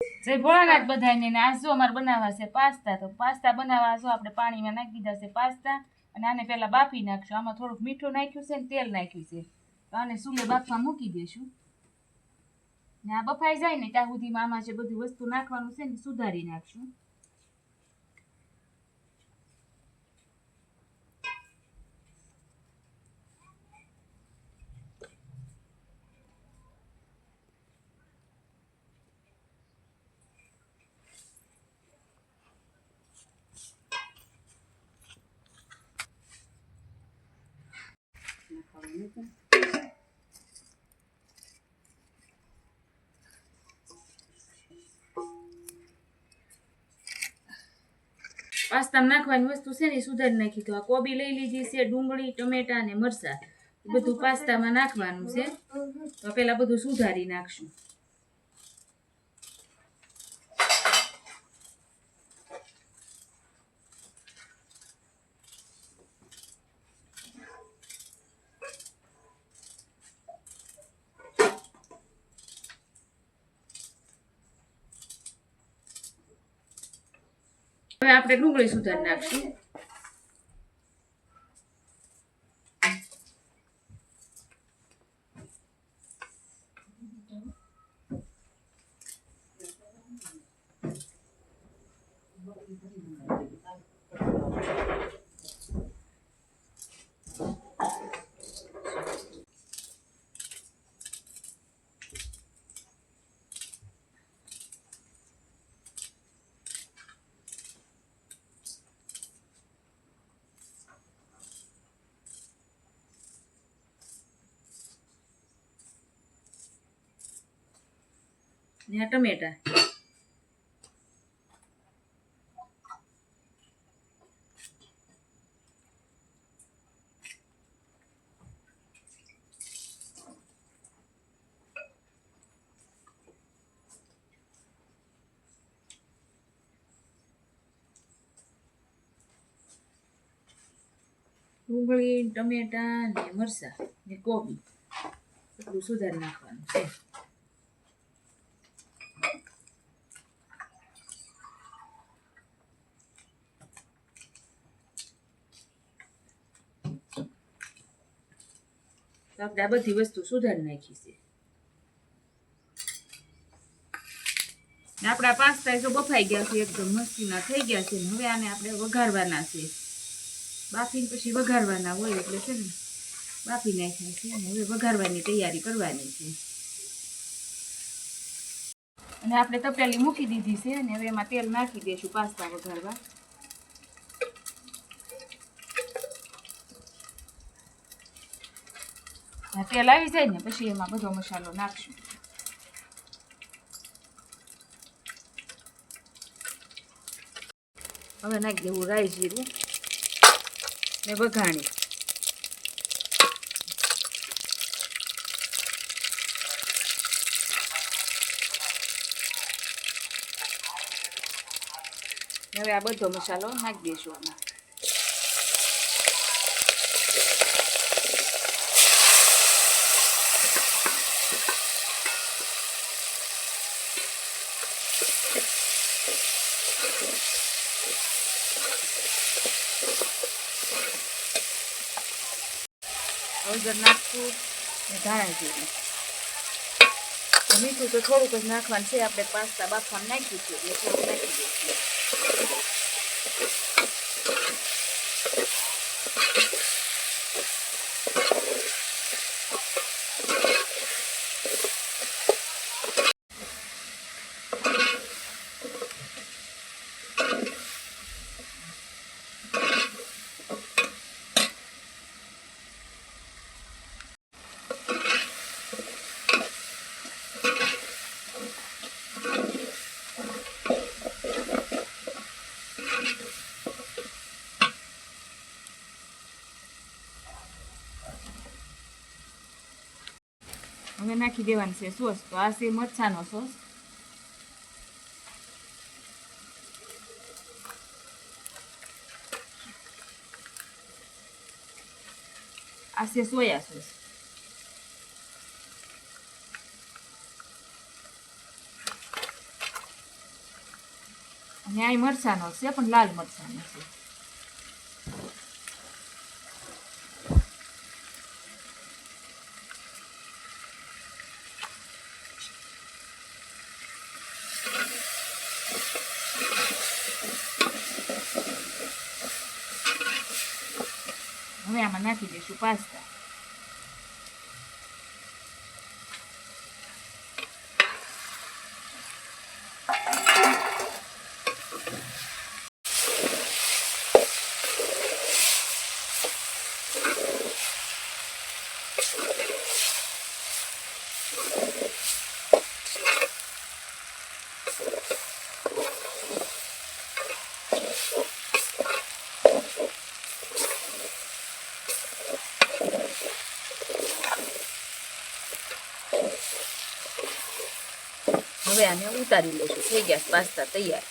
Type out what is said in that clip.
જય ભોળાનાથ બધાને ને આ જો અમારે બનાવવા છે પાસ્તા, તો પાસ્તા બનાવવા જો આપણે પાણીમાં નાખી દીધા છે પાસ્તા અને આને પહેલાં બાફી નાખશું. આમાં થોડુંક મીઠું નાખ્યું છે ને તેલ નાખ્યું છે. તો આને સુલે બાફવા મૂકી દેશું. ને આ બફાઈ જાય ને ત્યાં સુધીમાં આમાં જે બધી વસ્તુ નાખવાનું છે ને સુધારી નાખશું. પાસ્તામાં નાખવાની વસ્તુ છે ને સુધારી નાખી. તો આ કોબી લઈ લીધી છે, ડુંગળી, ટમેટા અને મરચાં. બધું પાસ્તામાં નાખવાનું છે. તો પેલા બધું સુધારી નાખશું. હવે આપણે ડુંગળી સુધારી નાખશું. ને આ ટમેટા ડુંગળી ટમેટા ને મરચાં ને કોબી. એટલું સુધારી નાખવાનું. છે તો આપણે આ બધી વસ્તુ સુધારી નાખી છે. આપણા પાસ્તા જો બફાઈ ગયા છે, એકદમ મસ્તીના થઈ ગયા છે હવે આને આપણે વઘારવાના છે. બાફીને પછી વઘારવાના હોય એટલે છે ને બાફી નાખ્યા છે અને હવે વઘારવાની તૈયારી કરવાની છે. અને આપણે તપેલી મૂકી દીધી છે અને હવે એમાં તેલ નાખી દઈશું પાસ્તા વઘારવા. તેલ આવી જાય ને, પછી એમાં બધો મસાલો નાખશું. હવે નાખી દેવું રાઈ જીરું ને વઘાણી. હવે આ બધો મસાલો નાખી દઈશું આમાં. હળદર નાખશું ને ધાણા જીરું. મીઠું તો થોડુંક જ નાખવાનું છે, આપણે પાસ્તા બાફવામાં નાખ્યું છે એટલે થોડુંક નાખી દઈશું. હવે નાખી દેવાનું છે સોસ તો આ છે મરચાંનો સોસ આ છે સોયા સોસ અને આ મરચાંનો છે પણ લાલ મરચાંનો છે હવે આમાં નાખી દઈશું પાસ્તા. હવે આને ઉતારી લઈશું થઈ ગયા પાસ્તા તૈયાર.